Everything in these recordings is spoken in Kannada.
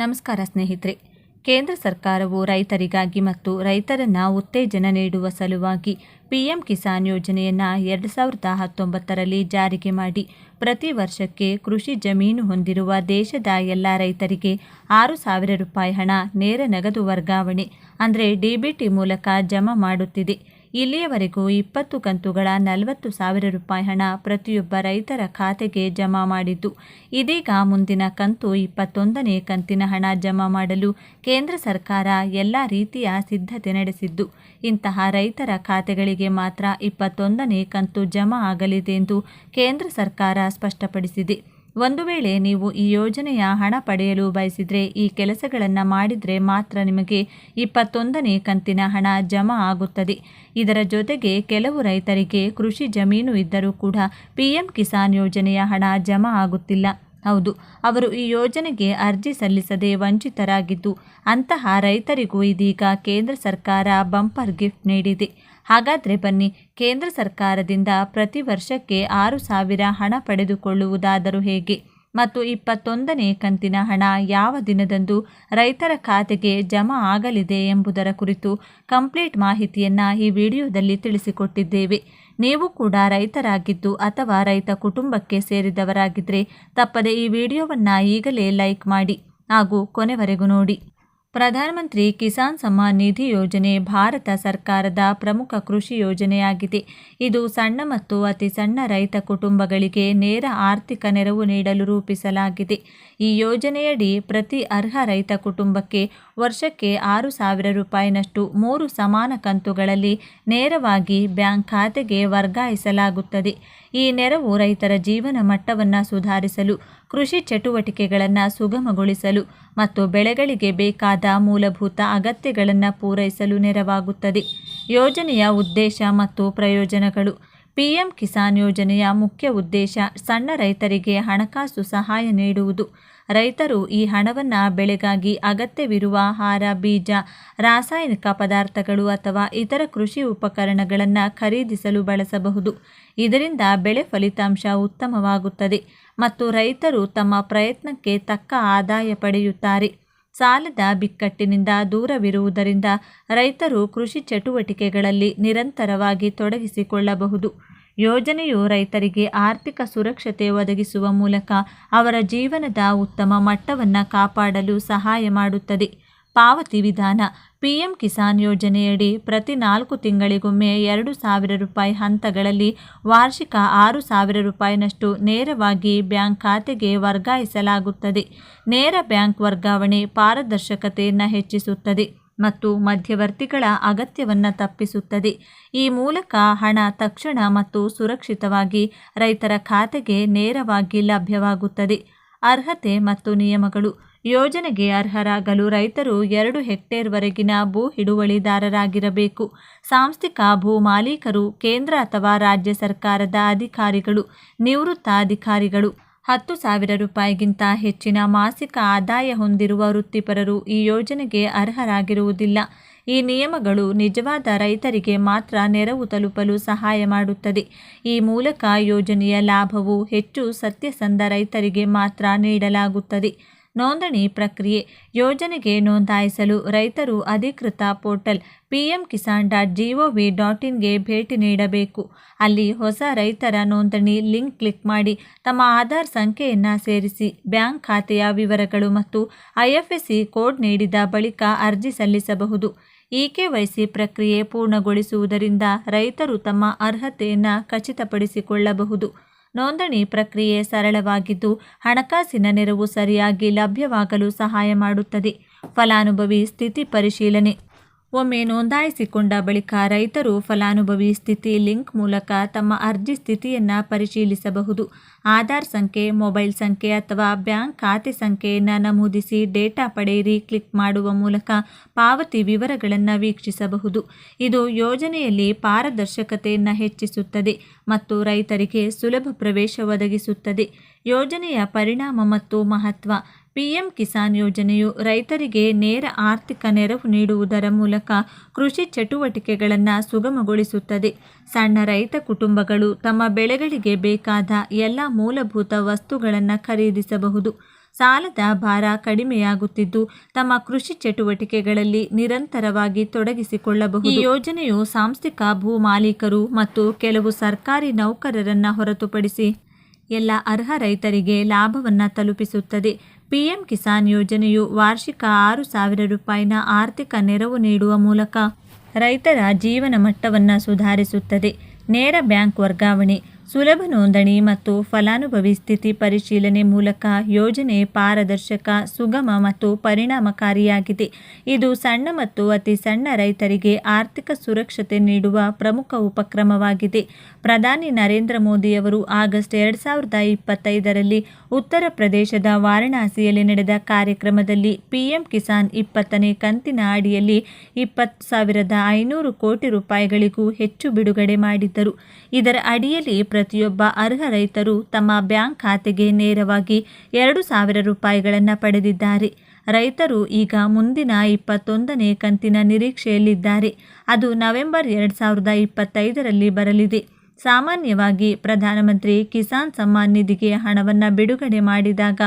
ನಮಸ್ಕಾರ ಸ್ನೇಹಿತರೆ. ಕೇಂದ್ರ ಸರ್ಕಾರವು ರೈತರಿಗಾಗಿ ಮತ್ತು ರೈತರನ್ನ ಉತ್ತೇಜನ ನೀಡುವ ಸಲುವಾಗಿ ಪಿಎಂ ಕಿಸಾನ್ ಯೋಜನೆಯನ್ನು ಎರಡು ಸಾವಿರದ ಹತ್ತೊಂಬತ್ತರಲ್ಲಿ ಜಾರಿಗೆ ಮಾಡಿ ಪ್ರತಿ ವರ್ಷಕ್ಕೆ ಕೃಷಿ ಜಮೀನು ಹೊಂದಿರುವ ದೇಶದ ಎಲ್ಲ ರೈತರಿಗೆ ಆರು ಸಾವಿರ ರೂಪಾಯಿ ಹಣ ನೇರ ನಗದು ವರ್ಗಾವಣೆ ಅಂದರೆ ಡಿಬಿಟಿ ಮೂಲಕ ಜಮಾ ಮಾಡುತ್ತಿದೆ. ಇಲ್ಲಿಯವರೆಗೂ ಇಪ್ಪತ್ತು ಕಂತುಗಳ ನಲವತ್ತು ಸಾವಿರ ರೂಪಾಯಿ ಹಣ ಪ್ರತಿಯೊಬ್ಬ ರೈತರ ಖಾತೆಗೆ ಜಮಾ ಮಾಡಿದ್ದು. ಇದೀಗ ಮುಂದಿನ ಕಂತು ಇಪ್ಪತ್ತೊಂದನೇ ಕಂತಿನ ಹಣ ಜಮಾ ಮಾಡಲು ಕೇಂದ್ರ ಸರ್ಕಾರ ಎಲ್ಲ ರೀತಿಯ ಸಿದ್ಧತೆ ನಡೆಸಿದ್ದು. ಇಂತಹ ರೈತರ ಖಾತೆಗಳಿಗೆ ಮಾತ್ರ ಇಪ್ಪತ್ತೊಂದನೇ ಕಂತು ಜಮಾ ಆಗಲಿದೆ ಎಂದು ಕೇಂದ್ರ ಸರ್ಕಾರ ಸ್ಪಷ್ಟಪಡಿಸಿದೆ. ಒಂದು ವೇಳೆ ನೀವು ಈ ಯೋಜನೆಯ ಹಣ ಪಡೆಯಲು ಬಯಸಿದರೆ, ಈ ಕೆಲಸಗಳನ್ನು ಮಾಡಿದರೆ ಮಾತ್ರ ನಿಮಗೆ ಇಪ್ಪತ್ತೊಂದನೇ ಕಂತಿನ ಹಣ ಜಮಾ ಆಗುತ್ತದೆ. ಇದರ ಜೊತೆಗೆ ಕೆಲವು ರೈತರಿಗೆ ಕೃಷಿ ಜಮೀನು ಇದ್ದರೂ ಕೂಡ ಪಿಎಂ ಕಿಸಾನ್ ಯೋಜನೆಯ ಹಣ ಜಮಾ ಆಗುತ್ತಿಲ್ಲ. ಹೌದು, ಅವರು ಈ ಯೋಜನೆಗೆ ಅರ್ಜಿ ಸಲ್ಲಿಸದೆ ವಂಚಿತರಾಗಿದ್ದು, ಅಂತಹ ರೈತರಿಗೂ ಇದೀಗ ಕೇಂದ್ರ ಸರ್ಕಾರ ಬಂಪರ್ ಗಿಫ್ಟ್ ನೀಡಿದೆ. ಹಾಗಾದರೆ ಬನ್ನಿ, ಕೇಂದ್ರ ಸರ್ಕಾರದಿಂದ ಪ್ರತಿ ವರ್ಷಕ್ಕೆ ಆರು ಸಾವಿರ ಹಣ ಪಡೆದುಕೊಳ್ಳುವುದಾದರೂ ಹೇಗೆ? ಮತ್ತು ಇಪ್ಪತ್ತೊಂದನೇ ಕಂತಿನ ಹಣ ಯಾವ ದಿನದಂದು ರೈತರ ಖಾತೆಗೆ ಜಮಾ ಆಗಲಿದೆ ಎಂಬುದರ ಕುರಿತು ಕಂಪ್ಲೀಟ್ ಮಾಹಿತಿಯನ್ನು ಈ ವಿಡಿಯೋದಲ್ಲಿ ತಿಳಿಸಿಕೊಟ್ಟಿದ್ದೇವೆ. ನೀವು ಕೂಡ ರೈತರಾಗಿದ್ದು ಅಥವಾ ರೈತ ಕುಟುಂಬಕ್ಕೆ ಸೇರಿದವರಾಗಿದ್ದರೆ ತಪ್ಪದೆ ಈ ವಿಡಿಯೋವನ್ನು ಈಗಲೇ ಲೈಕ್ ಮಾಡಿ ಹಾಗೂ ಕೊನೆವರೆಗೂ ನೋಡಿ. ಪ್ರಧಾನಮಂತ್ರಿ ಕಿಸಾನ್ ಸಮ್ಮಾನ್ ನಿಧಿ ಯೋಜನೆ ಭಾರತ ಸರ್ಕಾರದ ಪ್ರಮುಖ ಕೃಷಿ ಯೋಜನೆಯಾಗಿದೆ. ಇದು ಸಣ್ಣ ಮತ್ತು ಅತಿ ಸಣ್ಣ ರೈತ ಕುಟುಂಬಗಳಿಗೆ ನೇರ ಆರ್ಥಿಕ ನೆರವು ನೀಡಲು ರೂಪಿಸಲಾಗಿದೆ. ಈ ಯೋಜನೆಯಡಿ ಪ್ರತಿ ಅರ್ಹ ರೈತ ಕುಟುಂಬಕ್ಕೆ ವರ್ಷಕ್ಕೆ ಆರು ಸಾವಿರ ರೂಪಾಯಿನಷ್ಟು ಮೂರು ಸಮಾನ ಕಂತುಗಳಲ್ಲಿ ನೇರವಾಗಿ ಬ್ಯಾಂಕ್ ಖಾತೆಗೆ ವರ್ಗಾಯಿಸಲಾಗುತ್ತದೆ. ಈ ನೆರವು ರೈತರ ಜೀವನ ಮಟ್ಟವನ್ನು ಸುಧಾರಿಸಲು, ಕೃಷಿ ಚಟುವಟಿಕೆಗಳನ್ನು ಸುಗಮಗೊಳಿಸಲು ಮತ್ತು ಬೆಳೆಗಳಿಗೆ ಬೇಕಾದ ಮೂಲಭೂತ ಅಗತ್ಯಗಳನ್ನು ಪೂರೈಸಲು ನೆರವಾಗುತ್ತದೆ. ಯೋಜನೆಯ ಉದ್ದೇಶ ಮತ್ತು ಪ್ರಯೋಜನಗಳು. ಪಿಎಂ ಕಿಸಾನ್ ಯೋಜನೆಯ ಮುಖ್ಯ ಉದ್ದೇಶ ಸಣ್ಣ ರೈತರಿಗೆ ಹಣಕಾಸು ಸಹಾಯ ನೀಡುವುದು. ರೈತರು ಈ ಹಣವನ್ನು ಬೆಳೆಗಾಗಿ ಅಗತ್ಯವಿರುವ ಆಹಾರ, ಬೀಜ, ರಾಸಾಯನಿಕ ಪದಾರ್ಥಗಳು ಅಥವಾ ಇತರ ಕೃಷಿ ಉಪಕರಣಗಳನ್ನು ಖರೀದಿಸಲು ಬಳಸಬಹುದು. ಇದರಿಂದ ಬೆಳೆ ಫಲಿತಾಂಶ ಉತ್ತಮವಾಗುತ್ತದೆ ಮತ್ತು ರೈತರು ತಮ್ಮ ಪ್ರಯತ್ನಕ್ಕೆ ತಕ್ಕ ಆದಾಯ ಪಡೆಯುತ್ತಾರೆ. ಸಾಲದ ಬಿಕ್ಕಟ್ಟಿನಿಂದ ದೂರವಿರುವುದರಿಂದ ರೈತರು ಕೃಷಿ ಚಟುವಟಿಕೆಗಳಲ್ಲಿ ನಿರಂತರವಾಗಿ ತೊಡಗಿಸಿಕೊಳ್ಳಬಹುದು. ಯೋಜನೆಯು ರೈತರಿಗೆ ಆರ್ಥಿಕ ಸುರಕ್ಷತೆ ಒದಗಿಸುವ ಮೂಲಕ ಅವರ ಜೀವನದ ಉತ್ತಮ ಮಟ್ಟವನ್ನು ಕಾಪಾಡಲು ಸಹಾಯ ಮಾಡುತ್ತದೆ. ಪಾವತಿ ವಿಧಾನ, ಪಿಎಂ ಕಿಸಾನ್ ಯೋಜನೆಯಡಿ ಪ್ರತಿ ನಾಲ್ಕು ತಿಂಗಳಿಗೊಮ್ಮೆ ಎರಡು ಸಾವಿರ ರೂಪಾಯಿ ಹಂತಗಳಲ್ಲಿ ವಾರ್ಷಿಕ ಆರು ಸಾವಿರ ರೂಪಾಯಿನಷ್ಟು ನೇರವಾಗಿ ಬ್ಯಾಂಕ್ ಖಾತೆಗೆ ವರ್ಗಾಯಿಸಲಾಗುತ್ತದೆ. ನೇರ ಬ್ಯಾಂಕ್ ವರ್ಗಾವಣೆ ಪಾರದರ್ಶಕತೆಯನ್ನು ಹೆಚ್ಚಿಸುತ್ತದೆ. ಮತ್ತು ಮಧ್ಯವರ್ತಿಗಳ ಅಗತ್ಯವನ್ನು ತಪ್ಪಿಸುತ್ತದೆ. ಈ ಮೂಲಕ ಹಣ ತಕ್ಷಣ ಮತ್ತು ಸುರಕ್ಷಿತವಾಗಿ ರೈತರ ಖಾತೆಗೆ ನೇರವಾಗಿ ಲಭ್ಯವಾಗುತ್ತದೆ. ಅರ್ಹತೆ ಮತ್ತು ನಿಯಮಗಳು. ಯೋಜನೆಗೆ ಅರ್ಹರಾಗಲು ರೈತರು ಎರಡು ಹೆಕ್ಟೇರ್ವರೆಗಿನ ಭೂ ಹಿಡುವಳಿದಾರರಾಗಿರಬೇಕು. ಸಾಂಸ್ಥಿಕ ಭೂ ಮಾಲೀಕರು ಕೇಂದ್ರ ಅಥವಾ ರಾಜ್ಯ ಸರ್ಕಾರದ ಅಧಿಕಾರಿಗಳು ನಿವೃತ್ತ ಅಧಿಕಾರಿಗಳು ಹತ್ತು ಸಾವಿರ ರೂಪಾಯಿಗಿಂತ ಹೆಚ್ಚಿನ ಮಾಸಿಕ ಆದಾಯ ಹೊಂದಿರುವ ವೃತ್ತಿಪರರು ಈ ಯೋಜನೆಗೆ ಅರ್ಹರಾಗಿರುವುದಿಲ್ಲ. ಈ ನಿಯಮಗಳು ನಿಜವಾದ ರೈತರಿಗೆ ಮಾತ್ರ ನೆರವು ತಲುಪಲು ಸಹಾಯ ಮಾಡುತ್ತದೆ. ಈ ಮೂಲಕ ಯೋಜನೆಯ ಲಾಭವು ಹೆಚ್ಚು ಸತ್ಯಸಂಧ ರೈತರಿಗೆ ಮಾತ್ರ ನೀಡಲಾಗುತ್ತದೆ. ನೋಂದಣಿ ಪ್ರಕ್ರಿಯೆ ಯೋಜನೆಗೆ ನೋಂದಾಯಿಸಲು ರೈತರು ಅಧಿಕೃತ portal PM Kisan dot G O V dot ಇನ್ಗೆ ಭೇಟಿ ನೀಡಬೇಕು. ಅಲ್ಲಿ ಹೊಸ ರೈತರ ನೋಂದಣಿ ಲಿಂಕ್ ಕ್ಲಿಕ್ ಮಾಡಿ ತಮ್ಮ ಆಧಾರ್ ಸಂಖ್ಯೆಯನ್ನು ಸೇರಿಸಿ ಬ್ಯಾಂಕ್ ಖಾತೆಯ ವಿವರಗಳು ಮತ್ತು ಐಎಫ್ಎಸ್ಸಿ ಕೋಡ್ ನೀಡಿದ ಬಳಿಕ ಅರ್ಜಿ ಸಲ್ಲಿಸಬಹುದು. ಇ ಕೆವೈಸಿ ಪ್ರಕ್ರಿಯೆ ಪೂರ್ಣಗೊಳಿಸುವುದರಿಂದ ರೈತರು ತಮ್ಮ ಅರ್ಹತೆಯನ್ನು ಖಚಿತಪಡಿಸಿಕೊಳ್ಳಬಹುದು. ನೋಂದಣಿ ಪ್ರಕ್ರಿಯೆ ಸರಳವಾಗಿದ್ದು ಹಣಕಾಸಿನ ನೆರವು ಸರಿಯಾಗಿ ಲಭ್ಯವಾಗಲು ಸಹಾಯ ಮಾಡುತ್ತದೆ. ಫಲಾನುಭವಿ ಸ್ಥಿತಿ ಪರಿಶೀಲನೆ. ಒಮ್ಮೆ ನೋಂದಾಯಿಸಿಕೊಂಡ ಬಳಿಕ ರೈತರು ಫಲಾನುಭವಿ ಸ್ಥಿತಿ ಲಿಂಕ್ ಮೂಲಕ ತಮ್ಮ ಅರ್ಜಿ ಸ್ಥಿತಿಯನ್ನು ಪರಿಶೀಲಿಸಬಹುದು. ಆಧಾರ್ ಸಂಖ್ಯೆ, ಮೊಬೈಲ್ ಸಂಖ್ಯೆ ಅಥವಾ ಬ್ಯಾಂಕ್ ಖಾತೆ ಸಂಖ್ಯೆಯನ್ನು ನಮೂದಿಸಿ ಡೇಟಾ ಪಡೆಯಿರಿ ಕ್ಲಿಕ್ ಮಾಡುವ ಮೂಲಕ ಪಾವತಿ ವಿವರಗಳನ್ನು ವೀಕ್ಷಿಸಬಹುದು. ಇದು ಯೋಜನೆಯಲ್ಲಿ ಪಾರದರ್ಶಕತೆಯನ್ನು ಹೆಚ್ಚಿಸುತ್ತದೆ ಮತ್ತು ರೈತರಿಗೆ ಸುಲಭ ಪ್ರವೇಶ ಒದಗಿಸುತ್ತದೆ. ಯೋಜನೆಯ ಪರಿಣಾಮ ಮತ್ತು ಮಹತ್ವ. ಪಿಎಂ ಕಿಸಾನ್ ಯೋಜನೆಯು ರೈತರಿಗೆ ನೇರ ಆರ್ಥಿಕ ನೆರವು ನೀಡುವುದರ ಮೂಲಕ ಕೃಷಿ ಚಟುವಟಿಕೆಗಳನ್ನು ಸುಗಮಗೊಳಿಸುತ್ತದೆ. ಸಣ್ಣ ರೈತ ಕುಟುಂಬಗಳು ತಮ್ಮ ಬೆಳೆಗಳಿಗೆ ಬೇಕಾದ ಎಲ್ಲ ಮೂಲಭೂತ ವಸ್ತುಗಳನ್ನು ಖರೀದಿಸಬಹುದು. ಸಾಲದ ಭಾರ ಕಡಿಮೆಯಾಗುತ್ತಿದ್ದು, ತಮ್ಮ ಕೃಷಿ ಚಟುವಟಿಕೆಗಳಲ್ಲಿ ನಿರಂತರವಾಗಿ ತೊಡಗಿಸಿಕೊಳ್ಳಬಹುದು. ಈ ಯೋಜನೆಯು ಸಾಂಸ್ಥಿಕ ಭೂ ಮಾಲೀಕರು ಮತ್ತು ಕೆಲವು ಸರ್ಕಾರಿ ನೌಕರರನ್ನ ಹೊರತುಪಡಿಸಿ ಎಲ್ಲ ಅರ್ಹ ರೈತರಿಗೆ ಲಾಭವನ್ನು ತಲುಪಿಸುತ್ತದೆ. ಪಿಎಂ ಕಿಸಾನ್ ಯೋಜನೆಯು ವಾರ್ಷಿಕ ಆರು ಸಾವಿರ ರೂಪಾಯಿನ ಆರ್ಥಿಕ ನೆರವು ನೀಡುವ ಮೂಲಕ ರೈತರ ಜೀವನ ಮಟ್ಟವನ್ನು ಸುಧಾರಿಸುತ್ತದೆ. ನೇರ ಬ್ಯಾಂಕ್ ವರ್ಗಾವಣೆ, ಸುಲಭ ನೋಂದಣಿ ಮತ್ತು ಫಲಾನುಭವಿ ಸ್ಥಿತಿ ಪರಿಶೀಲನೆ ಮೂಲಕ ಯೋಜನೆ ಪಾರದರ್ಶಕ, ಸುಗಮ ಮತ್ತು ಪರಿಣಾಮಕಾರಿಯಾಗಿದೆ. ಇದು ಸಣ್ಣ ಮತ್ತು ಅತಿ ಸಣ್ಣ ರೈತರಿಗೆ ಆರ್ಥಿಕ ಸುರಕ್ಷತೆ ನೀಡುವ ಪ್ರಮುಖ ಉಪಕ್ರಮವಾಗಿದೆ. ಪ್ರಧಾನಿ ನರೇಂದ್ರ ಮೋದಿಯವರು ಆಗಸ್ಟ್ ಎರಡು ಸಾವಿರದ ಇಪ್ಪತ್ತೈದರಲ್ಲಿ ಉತ್ತರ ಪ್ರದೇಶದ ವಾರಣಾಸಿಯಲ್ಲಿ ನಡೆದ ಕಾರ್ಯಕ್ರಮದಲ್ಲಿ ಪಿಎಂ ಕಿಸಾನ್ ಇಪ್ಪತ್ತನೇ ಕಂತಿನ ಅಡಿಯಲ್ಲಿ ಇಪ್ಪತ್ತು ಸಾವಿರದ ಐನೂರು ಕೋಟಿ ರೂಪಾಯಿಗಳಿಗೂ ಹೆಚ್ಚು ಬಿಡುಗಡೆ ಮಾಡಿದ್ದರು. ಇದರ ಅಡಿಯಲ್ಲಿ ಪ್ರತಿಯೊಬ್ಬ ಅರ್ಹ ರೈತರು ತಮ್ಮ ಬ್ಯಾಂಕ್ ಖಾತೆಗೆ ನೇರವಾಗಿ ಎರಡು ಸಾವಿರ ರೂಪಾಯಿಗಳನ್ನು ಪಡೆದಿದ್ದಾರೆ. ರೈತರು ಈಗ ಮುಂದಿನ ಇಪ್ಪತ್ತೊಂದನೇ ಕಂತಿನ ನಿರೀಕ್ಷೆಯಲ್ಲಿದ್ದಾರೆ. ಅದು ನವೆಂಬರ್ ಎರಡು ಸಾವಿರದ ಇಪ್ಪತ್ತೈದರಲ್ಲಿ ಬರಲಿದೆ. ಸಾಮಾನ್ಯವಾಗಿ ಪ್ರಧಾನಮಂತ್ರಿ ಕಿಸಾನ್ ಸಮ್ಮಾನ್ ನಿಧಿಗೆ ಹಣವನ್ನು ಬಿಡುಗಡೆ ಮಾಡಿದಾಗ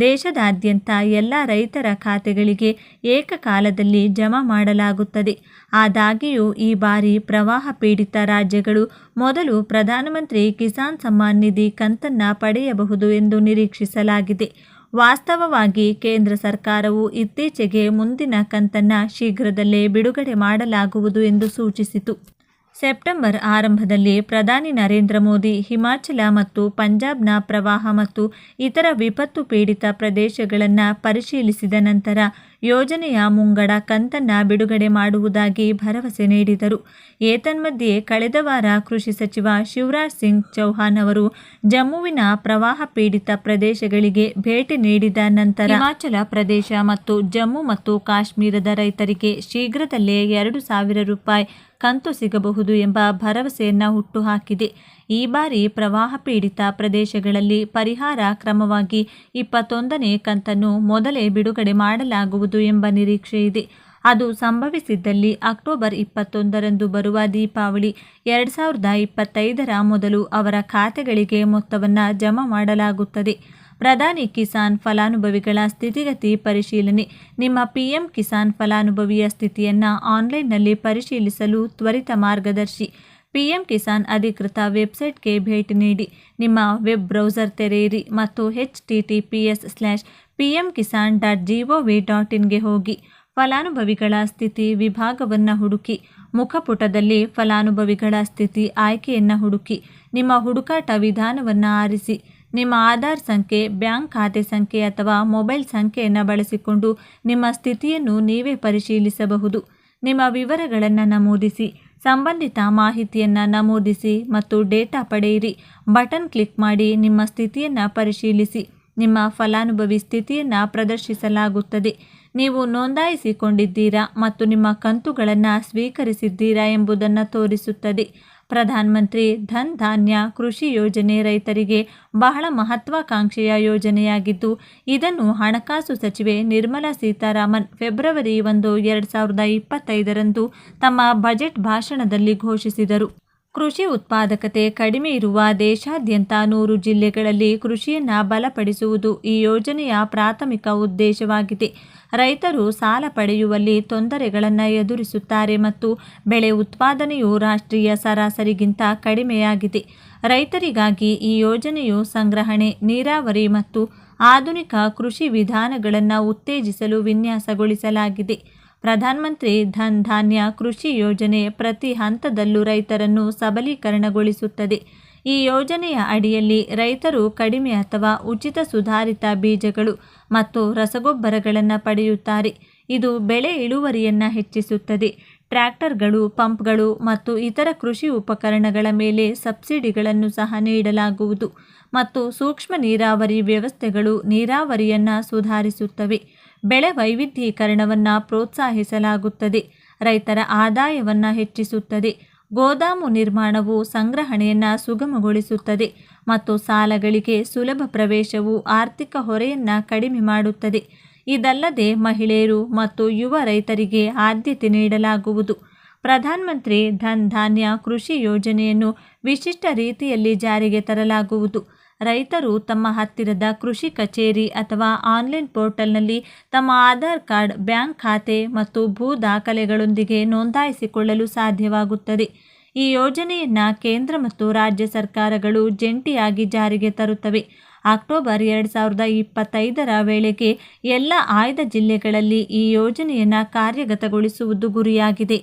ದೇಶದಾದ್ಯಂತ ಎಲ್ಲ ರೈತರ ಖಾತೆಗಳಿಗೆ ಏಕಕಾಲದಲ್ಲಿ ಜಮಾ ಮಾಡಲಾಗುತ್ತದೆ. ಆದಾಗ್ಯೂ, ಈ ಬಾರಿ ಪ್ರವಾಹ ಪೀಡಿತ ರಾಜ್ಯಗಳು ಮೊದಲು ಪ್ರಧಾನಮಂತ್ರಿ ಕಿಸಾನ್ ಸಮ್ಮಾನ್ ನಿಧಿ ಕಂತನ್ನು ಪಡೆಯಬಹುದು ಎಂದು ನಿರೀಕ್ಷಿಸಲಾಗಿದೆ. ವಾಸ್ತವವಾಗಿ ಕೇಂದ್ರ ಸರ್ಕಾರವು ಇತ್ತೀಚೆಗೆ ಮುಂದಿನ ಕಂತನ್ನು ಶೀಘ್ರದಲ್ಲೇ ಬಿಡುಗಡೆ ಮಾಡಲಾಗುವುದು ಎಂದು ಸೂಚಿಸಿತು. ಸೆಪ್ಟೆಂಬರ್ ಆರಂಭದಲ್ಲಿ ಪ್ರಧಾನಿ ನರೇಂದ್ರ ಮೋದಿ ಹಿಮಾಚಲ ಮತ್ತು ಪಂಜಾಬ್ನ ಪ್ರವಾಹ ಮತ್ತು ಇತರ ವಿಪತ್ತು ಪೀಡಿತ ಪ್ರದೇಶಗಳನ್ನು ಪರಿಶೀಲಿಸಿದ ನಂತರ ಯೋಜನೆಯ ಮುಂಗಡ ಕಂತನ್ನು ಬಿಡುಗಡೆ ಮಾಡುವುದಾಗಿ ಭರವಸೆ ನೀಡಿದರು. ಏತನ್ಮಧ್ಯೆ ಕಳೆದ ವಾರ ಕೃಷಿ ಸಚಿವ ಶಿವರಾಜ್ ಸಿಂಗ್ ಚೌಹಾನ್ ಅವರು ಜಮ್ಮುವಿನ ಪ್ರವಾಹ ಪೀಡಿತ ಪ್ರದೇಶಗಳಿಗೆ ಭೇಟಿ ನೀಡಿದ ನಂತರ ಹಿಮಾಚಲ ಪ್ರದೇಶ ಮತ್ತು ಜಮ್ಮು ಮತ್ತು ಕಾಶ್ಮೀರದ ರೈತರಿಗೆ ಶೀಘ್ರದಲ್ಲೇ ಎರಡು ಸಾವಿರ ರೂಪಾಯಿ ಕಂತು ಸಿಗಬಹುದು ಎಂಬ ಭರವಸೆಯನ್ನು ಹುಟ್ಟುಹಾಕಿದೆ. ಈ ಬಾರಿ ಪ್ರವಾಹ ಪೀಡಿತ ಪ್ರದೇಶಗಳಲ್ಲಿ ಪರಿಹಾರ ಕ್ರಮವಾಗಿ ಇಪ್ಪತ್ತೊಂದನೇ ಕಂತನ್ನು ಮೊದಲೇ ಬಿಡುಗಡೆ ಮಾಡಲಾಗುವುದು ಎಂಬ ನಿರೀಕ್ಷೆ ಇದೆ. ಅದು ಸಂಭವಿಸಿದ್ದಲ್ಲಿ ಅಕ್ಟೋಬರ್ ಇಪ್ಪತ್ತೊಂದರಂದು ಬರುವ ದೀಪಾವಳಿ ಎರಡು ಸಾವಿರದ ಇಪ್ಪತ್ತೈದರ ಮೊದಲು ಅವರ ಖಾತೆಗಳಿಗೆ ಮೊತ್ತವನ್ನು ಜಮಾ ಮಾಡಲಾಗುತ್ತದೆ. ಪ್ರಧಾನಿ ಕಿಸಾನ್ ಫಲಾನುಭವಿಗಳ ಸ್ಥಿತಿಗತಿ ಪರಿಶೀಲನೆ. ನಿಮ್ಮ ಪಿಎಂ ಕಿಸಾನ್ ಫಲಾನುಭವಿಯ ಸ್ಥಿತಿಯನ್ನು ಆನ್ಲೈನ್ನಲ್ಲಿ ಪರಿಶೀಲಿಸಲು ತ್ವರಿತ ಮಾರ್ಗದರ್ಶಿ. ಪಿಎಂ ಕಿಸಾನ್ ಅಧಿಕೃತ ವೆಬ್ಸೈಟ್ಗೆ ಭೇಟಿ ನೀಡಿ. ನಿಮ್ಮ ವೆಬ್ ಬ್ರೌಸರ್ ತೆರೆಯಿರಿ ಮತ್ತು H T T P S slash P M Kisan dot G V dot ಇನ್ಗೆ ಹೋಗಿ. ಫಲಾನುಭವಿಗಳ ಸ್ಥಿತಿ ವಿಭಾಗವನ್ನು ಹುಡುಕಿ. ಮುಖಪುಟದಲ್ಲಿ ಫಲಾನುಭವಿಗಳ ಸ್ಥಿತಿ ಆಯ್ಕೆಯನ್ನು ಹುಡುಕಿ. ನಿಮ್ಮ ಹುಡುಕಾಟ ವಿಧಾನವನ್ನು ಆರಿಸಿ. ನಿಮ್ಮ ಆಧಾರ್ ಸಂಖ್ಯೆ, ಬ್ಯಾಂಕ್ ಖಾತೆ ಸಂಖ್ಯೆ ಅಥವಾ ಮೊಬೈಲ್ ಸಂಖ್ಯೆಯನ್ನು ಬಳಸಿಕೊಂಡು ನಿಮ್ಮ ಸ್ಥಿತಿಯನ್ನು ನೀವೇ ಪರಿಶೀಲಿಸಬಹುದು. ನಿಮ್ಮ ವಿವರಗಳನ್ನು ನಮೂದಿಸಿ, ಸಂಬಂಧಿತ ಮಾಹಿತಿಯನ್ನು ನಮೂದಿಸಿ ಮತ್ತು ಡೇಟಾ ಪಡೆಯಿರಿ. ಬಟನ್ ಕ್ಲಿಕ್ ಮಾಡಿ ನಿಮ್ಮ ಸ್ಥಿತಿಯನ್ನು ಪರಿಶೀಲಿಸಿ. ನಿಮ್ಮ ಫಲಾನುಭವಿ ಸ್ಥಿತಿಯನ್ನು ಪ್ರದರ್ಶಿಸಲಾಗುತ್ತದೆ. ನೀವು ನೋಂದಾಯಿಸಿಕೊಂಡಿದ್ದೀರಾ ಮತ್ತು ನಿಮ್ಮ ಕಂತುಗಳನ್ನು ಸ್ವೀಕರಿಸಿದ್ದೀರಾ ಎಂಬುದನ್ನು ತೋರಿಸುತ್ತದೆ. ಪ್ರಧಾನಮಂತ್ರಿ ಧನ್ ಧಾನ್ಯ ಕೃಷಿ ಯೋಜನೆ ರೈತರಿಗೆ ಬಹಳ ಮಹತ್ವಾಕಾಂಕ್ಷೆಯ ಯೋಜನೆಯಾಗಿದ್ದು, ಇದನ್ನು ಹಣಕಾಸು ಸಚಿವೆ ನಿರ್ಮಲಾ ಸೀತಾರಾಮನ್ ಫೆಬ್ರವರಿ ಒಂದು, ಎರಡು ಸಾವಿರದ ಇಪ್ಪತ್ತೈದರಂದು ತಮ್ಮ ಬಜೆಟ್ ಭಾಷಣದಲ್ಲಿ ಘೋಷಿಸಿದರು. ಕೃಷಿ ಉತ್ಪಾದಕತೆ ಕಡಿಮೆ ಇರುವ ದೇಶಾದ್ಯಂತ ನೂರು ಜಿಲ್ಲೆಗಳಲ್ಲಿ ಕೃಷಿಯನ್ನು ಬಲಪಡಿಸುವುದು ಈ ಯೋಜನೆಯ ಪ್ರಾಥಮಿಕ ಉದ್ದೇಶವಾಗಿದೆ. ರೈತರು ಸಾಲ ಪಡೆಯುವಲ್ಲಿ ತೊಂದರೆಗಳನ್ನು ಎದುರಿಸುತ್ತಾರೆ ಮತ್ತು ಬೆಳೆ ಉತ್ಪಾದನೆಯು ರಾಷ್ಟ್ರೀಯ ಸರಾಸರಿಗಿಂತ ಕಡಿಮೆಯಾಗಿದೆ. ರೈತರಿಗಾಗಿ ಈ ಯೋಜನೆಯು ಸಂಗ್ರಹಣೆ, ನೀರಾವರಿ ಮತ್ತು ಆಧುನಿಕ ಕೃಷಿ ವಿಧಾನಗಳನ್ನು ಉತ್ತೇಜಿಸಲು ವಿನ್ಯಾಸಗೊಳಿಸಲಾಗಿದೆ. ಪ್ರಧಾನಮಂತ್ರಿ ಧನ್ ಧಾನ್ಯ ಕೃಷಿ ಯೋಜನೆ ಪ್ರತಿ ಹಂತದಲ್ಲೂ ರೈತರನ್ನು ಸಬಲೀಕರಣಗೊಳಿಸುತ್ತದೆ. ಈ ಯೋಜನೆಯ ಅಡಿಯಲ್ಲಿ ರೈತರು ಕಡಿಮೆ ಅಥವಾ ಉಚಿತ ಸುಧಾರಿತ ಬೀಜಗಳು ಮತ್ತು ರಸಗೊಬ್ಬರಗಳನ್ನು ಪಡೆಯುತ್ತಾರೆ. ಇದು ಬೆಳೆ ಇಳುವರಿಯನ್ನು ಹೆಚ್ಚಿಸುತ್ತದೆ. ಟ್ರ್ಯಾಕ್ಟರ್ಗಳು, ಪಂಪ್ಗಳು ಮತ್ತು ಇತರ ಕೃಷಿ ಉಪಕರಣಗಳ ಮೇಲೆ ಸಬ್ಸಿಡಿಗಳನ್ನು ಸಹ ನೀಡಲಾಗುವುದು ಮತ್ತು ಸೂಕ್ಷ್ಮ ನೀರಾವರಿ ವ್ಯವಸ್ಥೆಗಳು ನೀರಾವರಿಯನ್ನು ಸುಧಾರಿಸುತ್ತವೆ. ಬೆಳೆ ವೈವಿಧ್ಯೀಕರಣವನ್ನು ಪ್ರೋತ್ಸಾಹಿಸಲಾಗುತ್ತದೆ. ರೈತರ ಆದಾಯವನ್ನು ಹೆಚ್ಚಿಸುತ್ತದೆ. ಗೋದಾಮು ನಿರ್ಮಾಣವು ಸಂಗ್ರಹಣೆಯನ್ನು ಸುಗಮಗೊಳಿಸುತ್ತದೆ ಮತ್ತು ಸಾಲಗಳಿಗೆ ಸುಲಭ ಪ್ರವೇಶವು ಆರ್ಥಿಕ ಹೊರೆಯನ್ನು ಕಡಿಮೆ ಮಾಡುತ್ತದೆ. ಇದಲ್ಲದೆ ಮಹಿಳೆಯರು ಮತ್ತು ಯುವ ರೈತರಿಗೆ ಆದ್ಯತೆ ನೀಡಲಾಗುವುದು. ಪ್ರಧಾನಮಂತ್ರಿ ಧನ್ ಧಾನ್ಯ ಕೃಷಿ ಯೋಜನೆಯನ್ನು ವಿಶಿಷ್ಟ ರೀತಿಯಲ್ಲಿ ಜಾರಿಗೆ ತರಲಾಗುವುದು. ರೈತರು ತಮ್ಮ ಹತ್ತಿರದ ಕೃಷಿ ಕಚೇರಿ ಅಥವಾ ಆನ್ಲೈನ್ ಪೋರ್ಟಲ್ನಲ್ಲಿ ತಮ್ಮ ಆಧಾರ್ ಕಾರ್ಡ್, ಬ್ಯಾಂಕ್ ಖಾತೆ ಮತ್ತು ಭೂ ದಾಖಲೆಗಳೊಂದಿಗೆ ನೋಂದಾಯಿಸಿಕೊಳ್ಳಲು ಸಾಧ್ಯವಾಗುತ್ತದೆ. ಈ ಯೋಜನೆಯನ್ನು ಕೇಂದ್ರ ಮತ್ತು ರಾಜ್ಯ ಸರ್ಕಾರಗಳು ಜಂಟಿಯಾಗಿ ಜಾರಿಗೆ ತರುತ್ತವೆ. ಅಕ್ಟೋಬರ್ ಎರಡು ಸಾವಿರದ ಇಪ್ಪತ್ತೈದರ ವೇಳೆಗೆ ಎಲ್ಲ ಆಯ್ದ ಜಿಲ್ಲೆಗಳಲ್ಲಿ ಈ ಯೋಜನೆಯನ್ನು ಕಾರ್ಯಗತಗೊಳಿಸುವುದು ಗುರಿಯಾಗಿದೆ.